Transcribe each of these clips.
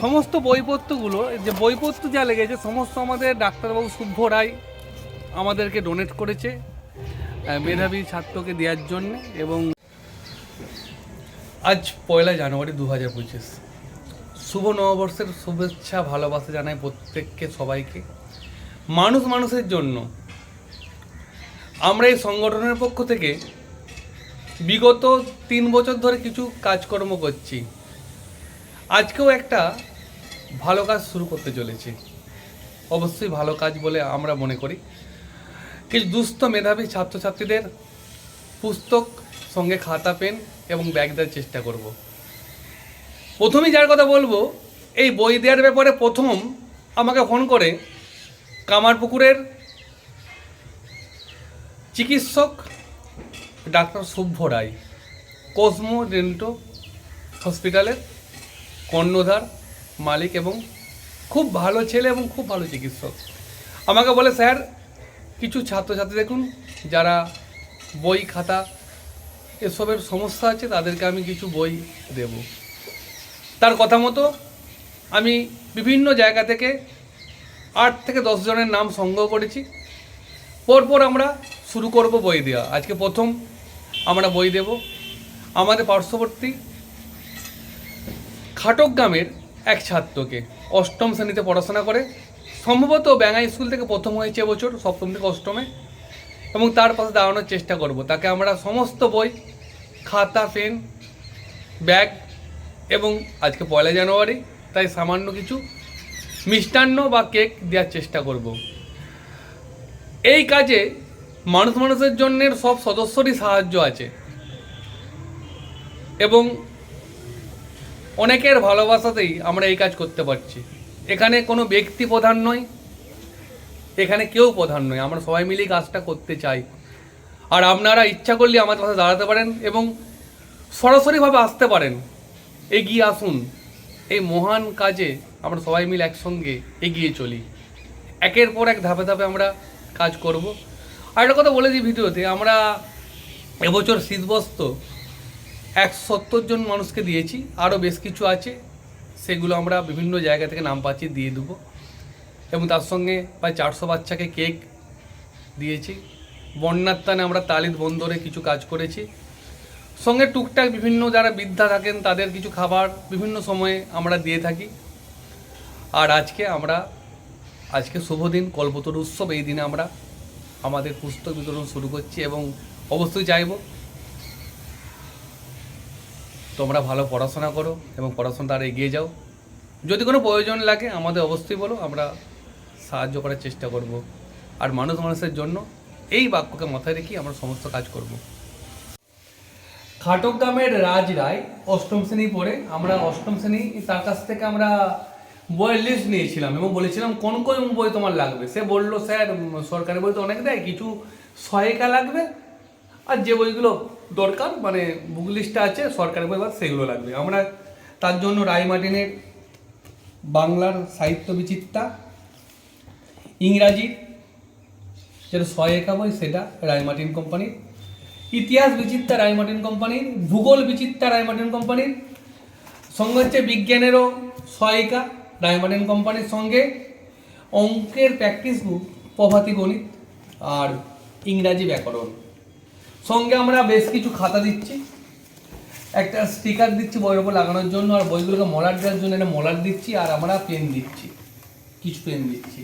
সমস্ত বইপত্রগুলো যে বইপত্র যা লেগেছে, সমস্ত আমাদের ডাক্তারবাবু শুভ্য রায় আমাদেরকে ডোনেট করেছে মেধাবী ছাত্রকে দেওয়ার জন্য এবং আজ পয়লা জানুয়ারি দু হাজার পঁচিশ। শুভ নববর্ষের শুভেচ্ছা, ভালোবাসা জানাই প্রত্যেককে সবাইকে। মানুষ মানুষের জন্য আমরা এই সংগঠনের পক্ষ থেকে বিগত তিন বছর ধরে কিছু কাজকর্ম করছি। আজকেও একটা ভালো কাজ শুরু করতে চলেছি। অবশ্যই ভালো কাজ বলে আমরা মনে করি। কিছু দুস্থ মেধাবী ছাত্রছাত্রীদের পুস্তক সঙ্গে খাতা, পেন এবং ব্যাগ দেওয়ার চেষ্টা করব। প্রথমেই যার কথা বলব, এই বই দেওয়ার ব্যাপারে প্রথম আমাকে ফোন করে কামারপুকুরের চিকিৎসক ডাক্তার শুভ্য রায়, কোসমো ডেন্টো হসপিটালের কর্ণধার। মালিক এবং খুব ভালো ছেলে এবং খুব ভালো চিকিৎসক। আমাকে বলে, স্যার, কিছু ছাত্রছাত্রী দেখুন, যারা বই খাতা এসবের সমস্যা আছে, তাদেরকে আমি কিছু বই দেব। তার কথা মতো আমি বিভিন্ন জায়গা থেকে আট থেকে দশ জনের নাম সংগ্রহ করেছি। পরপর আমরা শুরু করব বই দেওয়া আজকে প্রথম আমরা বই দেব। আমাদের পার্শ্ববর্তী খাটক গ্রামের এক ছাত্রকে। অষ্টম শ্রেণীতে পড়াশোনা করে। সম্ভবত ব্যাঙ্গা স্কুল থেকে প্রথম হয়েছে এবছর সপ্তম থেকে অষ্টমে। এবং তার পাশে দাঁড়ানোর চেষ্টা করব। তাকে আমরা সমস্ত বই, খাতা, পেন, ব্যাগ এবং আজকে পয়লা জানুয়ারি, তাই সামান্য কিছু মিষ্টান্ন বা কেক দেওয়ার চেষ্টা করব। এই কাজে মানুষ মানুষের জন্য সব সদস্যরই সাহায্য আছে। এবং অনেকের ভালোবাসাতেই আমরা এই কাজ করতে পারছি। এখানে কোনো ব্যক্তি প্রধান নয়, এখানে কেউ প্রধান নয়, আমরা সবাই মিলেই কাজটা করতে চাই। আর আপনারা ইচ্ছা করলে আমাদের পাশে দাঁড়াতে পারেন এবং সরাসরিভাবে আসতে পারেন। এগিয়ে আসুন। এই মহান কাজে আমরা সবাই মিলে একসঙ্গে এগিয়ে চলি। একের পর এক ধাপে ধাপে আমরা কাজ করব। আর একটা কথা বলে দিই ভিডিওতে, আমরা এবছর শীতবস্ত্র এক সত্তর জন মানুষকে দিয়েছি আরও বেশ কিছু আছে, সেগুলো আমরা বিভিন্ন জায়গা থেকে নাম পাচ্ছি, দিয়ে দেবো। এবং তার সঙ্গে প্রায় চারশো বাচ্চাকে কেক দিয়েছি। বন্যার আমরা তালিদ বন্দরে কিছু কাজ করেছি। সঙ্গে টুকটাক বিভিন্ন যারা বৃদ্ধা থাকেন, তাদের কিছু খাবার বিভিন্ন সময়ে আমরা দিয়ে থাকি। আর আজকে আমরা, আজকে শুভ দিন, কল্পতরু উৎসব, এই দিনে আমরা আমাদের পুস্তক বিতরণ শুরু করছি এবং অবশ্যই চাইব তোমরা ভালো পড়াশোনা করো এবং পড়াশোনা আর এগিয়ে যাও। যদি কোনো প্রয়োজন লাগে, আমাদের অবশ্যই বলো, আমরা সাহায্য করার চেষ্টা করব। আর মানুষ মানুষের জন্য এই বাক্যকে মাথায় রেখেই আমরা সমস্ত কাজ করব। খাটক গ্রামের রাজ রায় অষ্টম শ্রেণি পড়ে। আমরা অষ্টম শ্রেণি, তার কাছ থেকে আমরা বইয়ের লিস্ট নিয়েছিলাম এবং বলেছিলাম, কোন কোন বই তোমার লাগবে? সে বলল, স্যার সরকারি বই তো অনেক দেয়, কিছু সহায়িকা লাগবে আর যে বইগুলো দরকার মানে বুক লিস্টটা আছে, সরকারি বই বা সেগুলো লাগবে। আমরা তার জন্য রায় মার্টিনের বাংলার সাহিত্য বিচিত্রা ইংরাজির যেটা সহায়িকা বই, সেটা রায়মার্টিন কোম্পানির ইতিহাস বিচিত্রা রায়মার্টিন কোম্পানির ভূগোল বিচিত্রা রায়মার্টিন কোম্পানির সঙ্গে হচ্ছে বিজ্ঞানেরও সহায়িকা রায়মার্টিন কোম্পানির সঙ্গে, অঙ্কের প্র্যাকটিস বুক প্রভাতী গণিত আর ইংরাজি ব্যাকরণ। সঙ্গে আমরা বেশ কিছু খাতা দিচ্ছি। একটা স্টিকার দিচ্ছি বইয়ের ওপর লাগানোর জন্য, আর বইগুলোকে মলার দেওয়ার জন্য একটা মলার দিচ্ছি, আর আমরা পেন দিচ্ছি, কিছু পেন দিচ্ছি।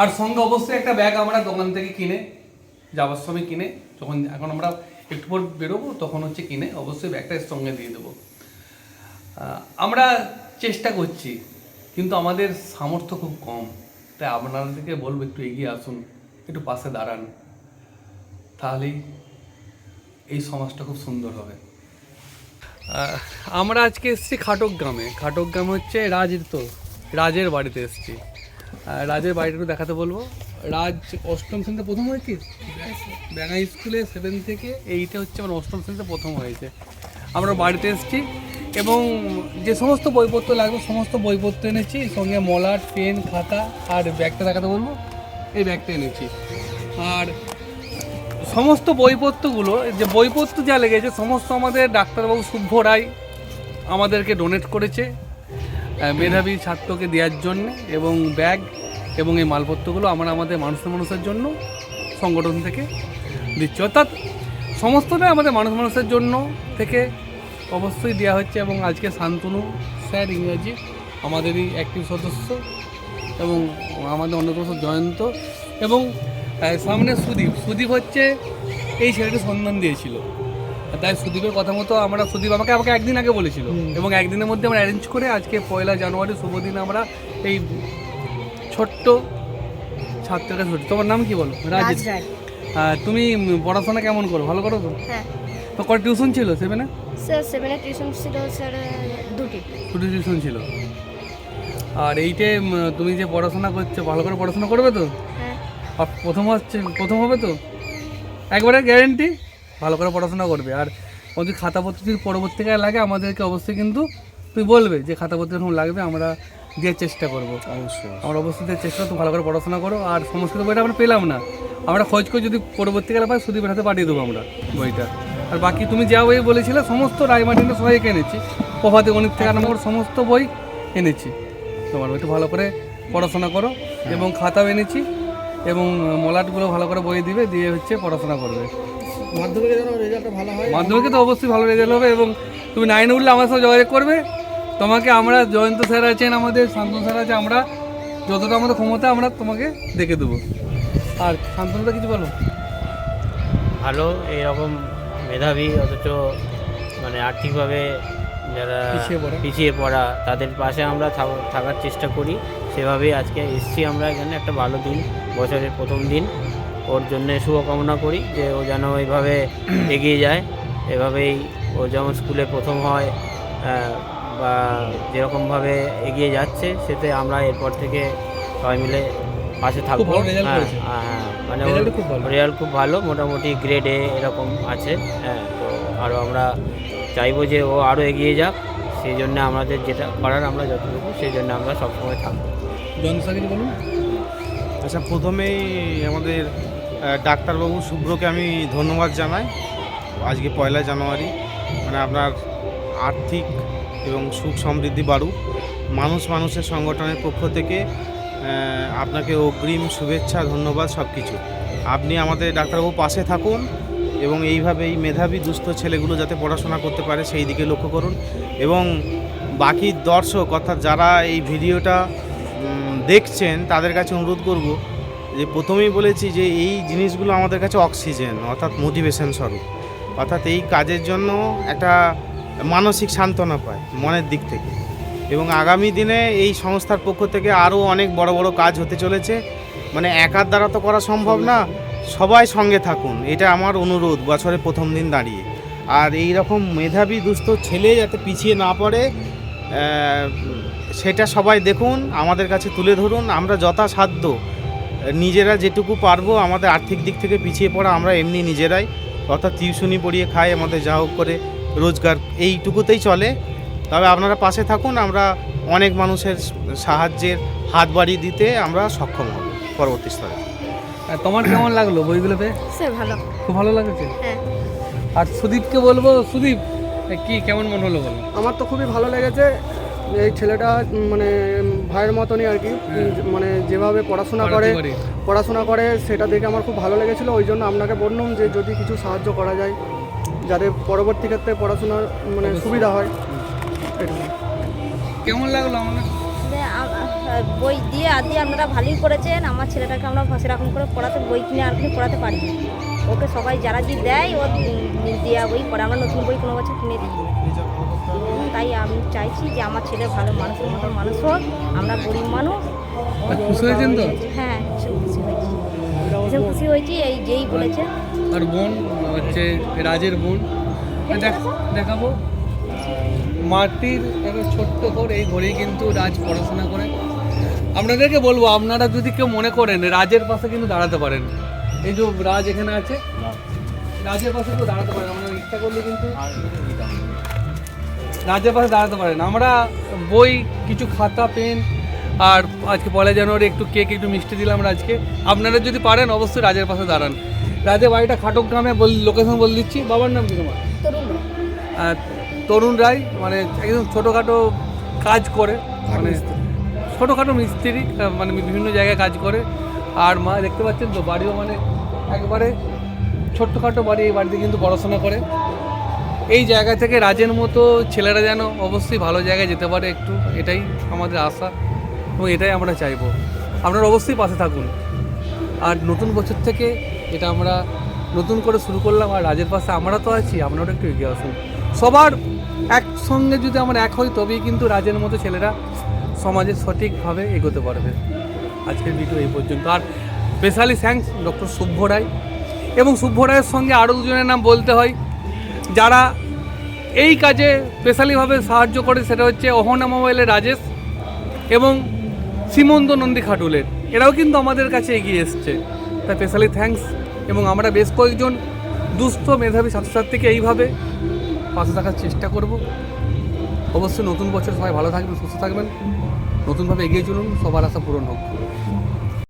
আর সঙ্গে অবশ্যই একটা ব্যাগ আমরা দোকান থেকে কিনে, যাওয়ার সময় কিনে, যখন এখন আমরা একটু পর বেরোবো, তখন হচ্ছে কিনে, অবশ্যই ব্যাগটা সঙ্গে দিয়ে দেবো। আমরা চেষ্টা করছি, কিন্তু আমাদের সামর্থ্য খুব কম। তাই আপনাদেরকে বলব একটু এগিয়ে আসুন, একটু পাশে দাঁড়ান। তাহলেই এই সমাজটা খুব সুন্দর হবে। আমরা আজকে এসেছি খাটক গ্রামে খাটক গ্রাম হচ্ছে রাজের তো, রাজের বাড়িতে এসেছি। রাজের বাড়িটা দেখাতে বলব। রাজ অষ্টম শ্রেণীতে প্রথম হয়েছে? ব্যাঙ্গা স্কুলে সেভেন থেকে এইটা হচ্ছে আমার অষ্টম শ্রেণীতে প্রথম হয়েছে। আমরা বাড়িতে এসেছি এবং যে সমস্ত বইপত্র লাগবে, সমস্ত বইপত্র এনেছি সঙ্গে মলার পেন, খাতা আর ব্যাগটা দেখাতে বলব। এই ব্যাগটা এনেছি। আর সমস্ত বইপত্রগুলো যে বইপত্র যা লেগেছে, সমস্ত আমাদের ডাক্তারবাবু শুভ্য রায় আমাদেরকে ডোনেট করেছে মেধাবী ছাত্রকে দেওয়ার জন্য এবং ব্যাগ এবং এই মালপত্রগুলো আমরা আমাদের মানুষের মানুষের জন্য সংগঠন থেকে দিচ্ছি। অর্থাৎ সমস্তটাই আমাদের মানুষ মানুষের জন্য থেকে অবশ্যই দেওয়া হচ্ছে এবং আজকে শান্তনু স্যার ইংরাজি, আমাদেরই অ্যাক্টিভ সদস্য এবং আমাদের অন্যতম জয়ন্ত এবং সামনে সুদীপ। সুদীপ হচ্ছে এই ছেলেটি সন্ধান দিয়েছিল। তাই সুদীপের কথা মতো আমরা সুদীপ আমাকে আমাকে একদিন আগে বলেছিল। এবং একদিনের মধ্যে আমরা অ্যারেঞ্জ করে আজকে পয়লা জানুয়ারি শুভ দিন আমরা এই ছোট্ট ছাত্রকে ছোট তোমার নাম কি বলো? রাজ তুমি পড়াশোনা কেমন করো? ভালো করো তো? হ্যাঁ। তো কটা টিউশন ছিল সেভেনে স্যার সেভেনে টিউশন ছিল স্যার দুটি। দুটো টিউশন ছিল। আর এইটে তুমি যে পড়াশোনা করছ ভালো করে পড়াশোনা করবে তো? হ্যাঁ আর প্রথম হচ্ছে প্রথম হবে তো? একবারে গ্যারেন্টি ভালো করে পড়াশোনা করবে। আর যদি খাতাপত্র যদি পরবর্তীকালে লাগে আমাদেরকে অবশ্যই কিন্তু তুই বলবে যে খাতাপত্র এরকম লাগবে আমরা দেওয়ার চেষ্টা করব। অবশ্যই আমরা অবশ্যই দেওয়ার চেষ্টা তুমি ভালো করে পড়াশোনা করো। আর সংস্কৃত বইটা আমরা পেলাম না। আমরা খোঁজ করে যদি পরবর্তীকালে পাই সুদীপের হাতে পাঠিয়ে দেবো আমরা বইটা। আর বাকি তুমি যা বই বলেছিলে সমস্ত রায়মার্টিনের সবাইকে এনেছি। প্রভাতে গণিত থেকে আরম্ভ করে সমস্ত বই এনেছি। তোমার বইটা ভালো করে পড়াশোনা করো এবং খাতাও এনেছি। এবং মলাটগুলো ভালো করে বই দিবে দিয়ে হচ্ছে পড়াশোনা করবে। মাধ্যমিকে যেন রেজাল্টটা ভালো হয়। মাধ্যমিকে তো অবশ্যই ভালো রেজাল্ট হবে এবং তুমি নাইনে উঠলে আমার সাথে যোগাযোগ করবে। তোমাকে আমরা জয়ন্ত স্যার আছেন আমাদের শান্তনু স্যার আছে আমরা যতটা আমাদের ক্ষমতা আমরা তোমাকে দেখে দেবো। আর শান্তনুদা কিছু বলো। ভালো এইরকম মেধাবী অথচ মানে আর্থিকভাবে যারা পিছিয়ে পড়া। পিছিয়ে পড়া তাদের পাশে আমরা থাকার চেষ্টা করি। সেভাবেই আজকে এসছি আমরা এখানে একটা ভালো দিন। বছরের প্রথম দিন ওর জন্য শুভকামনা করি যে ও যেন এইভাবে এগিয়ে যায়। এভাবেই ও যেমন স্কুলে প্রথম হয় বা যেরকমভাবে এগিয়ে যাচ্ছে সেতে আমরা এরপর থেকে সবাই মিলে পাশে থাকব। হ্যাঁ, হ্যাঁ, মানে খুব ভালো। রেজাল্ট খুব ভালো মোটামুটি গ্রেড এ এরকম আছে। হ্যাঁ তো আরও আমরা চাইব যে ও আরও এগিয়ে যাক। সেই জন্য আমাদের যেটা করার আমরা যতটুকু সেই জন্য আমরা সবসময় থাকব। বলুন? আচ্ছা প্রথমেই আমাদের ডাক্তারবাবু শুভ্রকে আমি ধন্যবাদ জানাই। আজকে পয়লা জানুয়ারি মানে আপনার আর্থিক এবং সুখ সমৃদ্ধি বাড়ুক। মানুষ মানুষের সংগঠনের পক্ষ থেকে আপনাকে অগ্রিম শুভেচ্ছা, ধন্যবাদ সব কিছু আপনি আমাদের ডাক্তারবাবু পাশে থাকুন এবং এইভাবেই মেধাবী, দুস্থ ছেলেগুলো যাতে পড়াশোনা করতে পারে, সেই দিকে লক্ষ্য করুন। এবং বাকি দর্শক, অর্থাৎ যারা এই ভিডিওটা দেখছেন, তাদের কাছে অনুরোধ করব যে প্রথমেই বলেছি যে এই জিনিসগুলো আমাদের কাছে অক্সিজেন, অর্থাৎ মোটিভেশন স্বরূপ। অর্থাৎ এই কাজের জন্য একটা মানসিক সান্ত্বনা পায় মনের দিক থেকে। এবং আগামী দিনে এই সংস্থার পক্ষ থেকে আরও অনেক বড় বড় কাজ হতে চলেছে। মানে একার দ্বারা তো করা সম্ভব না, সবাই সঙ্গে থাকুন, এটা আমার অনুরোধ বছরের প্রথম দিন দাঁড়িয়ে। আর এই রকম মেধাবী দুস্থ ছেলে যাতে পিছিয়ে না পড়ে সেটা সবাই দেখুন আমাদের কাছে তুলে ধরুন আমরা যথাসাধ্য নিজেরা যেটুকু পারব আমাদের আর্থিক দিক থেকে পিছিয়ে পড়া আমরা এমনি নিজেরাই অর্থাৎ টিউশনি পড়িয়ে খাই আমাদের যা হোক করে রোজগার এইটুকুতেই চলে। তবে আপনারা পাশে থাকুন আমরা অনেক মানুষের সাহায্যের হাত বাড়িয়ে দিতে আমরা সক্ষম হব পরবর্তী স্তরে। আর তোমার কেমন লাগল বইগুলো পেয়ে? স্যার ভালো। খুব ভালো লাগছে? হ্যাঁ। আর সুদীপকে বলব সুদীপ কি কেমন মনে হলো বলো? আমার তো খুবই ভালো লেগেছে। এই ছেলেটা মানে ভাইয়ের মতনই আর কি। মানে যেভাবে পড়াশোনা করে পড়াশোনা করে সেটা দেখে আমার খুব ভালো লেগেছিলো। ওই জন্য আপনাকে বললাম যে যদি কিছু সাহায্য করা যায় যাতে পরবর্তী ক্ষেত্রে পড়াশোনার মানে সুবিধা হয়। কেমন লাগল আমার যে আ- আ- বই দিয়ে আর দিয়ে আপনারা ভালোই করেছেন। আমার ছেলেটাকে আমরা সেরকম করে পড়াতে বই কিনে আর কি পড়াতে পারি না। ওকে সবাই যারা যে দেয় ও দেয়া বই পড়ে। আমরা নতুন বই কোনো বছর কিনে দিই তাই আমি চাইছি যে আমার ছেলে ভালো মানুষের মতো মানুষ হোক আমরা গরিব মানুষ। আর খুশি হয়েছেন তো? হ্যাঁ খুশি হয়েছি। ভীষণ খুশি হয়েছি এই যেই বলেছে। আর বোন হচ্ছে রাজের বোন দেখ- দেখাবো। মাটির একটা ছোট্ট ঘর এই ঘরেই কিন্তু রাজ পড়াশোনা করে। আপনাদেরকে বলব আপনারা যদি কেউ মনে করেন রাজের পাশে কিন্তু দাঁড়াতে পারেন। এই যে রাজ এখানে আছে। রাজের পাশে কেউ দাঁড়াতে পারেন আপনারা ইচ্ছা করলে কিন্তু রাজের পাশে দাঁড়াতে পারেন আমরা বই কিছু খাতা পেন আর আজকে পয়লা জানুয়ারি একটু কেক একটু মিষ্টি দিলাম আজকে আপনারা যদি পারেন অবশ্যই রাজের পাশে দাঁড়ান। রাজের বাড়িটা খাটক গ্রামে বল লোকেশন বলে দিচ্ছি। বাবার নাম কি তোমার? তরুণ রায়। মানে একদম ছোটোখাটো কাজ করে মানে ছোটোখাটো মিস্ত্রি মানে বিভিন্ন জায়গায় কাজ করে। আর মা দেখতে পাচ্ছেন তো বাড়িও মানে একবারে ছোট্টখাটো বাড়ি এই বাড়িতে কিন্তু পড়াশোনা করে। এই জায়গা থেকে রাজের মতো ছেলেরা যেন অবশ্যই ভালো জায়গায় যেতে পারে একটু, এটাই আমাদের আশা এবং এটাই আমরা চাইব। আপনারা অবশ্যই পাশে থাকুন। আর নতুন বছর থেকে এটা আমরা নতুন করে শুরু করলাম, আর রাজের পাশে আমরা তো আছি আপনারা একটু এগিয়ে আসুন। সবার একসঙ্গে যদি আমরা এক হই, তবেই কিন্তু রাজের মতো ছেলেরা সমাজে সঠিকভাবে এগোতে পারবে। আজকের ভিডিও এই পর্যন্ত। আর specially thanks doctor Shubhya Roy এবং শুভ্য রায়ের সঙ্গে আরও দুজনের নাম বলতে হয় যারা এই কাজে স্পেশালিভাবে সাহায্য করে সেটা হচ্ছে অহনা মোবাইলের রাজেশ এবং সীমন্ত নন্দী খাটুলের। এরাও কিন্তু আমাদের কাছে এগিয়ে এসছে। তাই স্পেশালি থ্যাঙ্কস এবং আমরা বেশ কয়েকজন দুস্থ মেধাবী ছাত্রছাত্রীকে এইভাবে পাশে থাকার চেষ্টা করব। অবশ্যই নতুন বছর সবাই ভালো থাকবেন, সুস্থ থাকবেন। নতুনভাবে এগিয়ে চলুন, সবার আশা পূরণ হোক।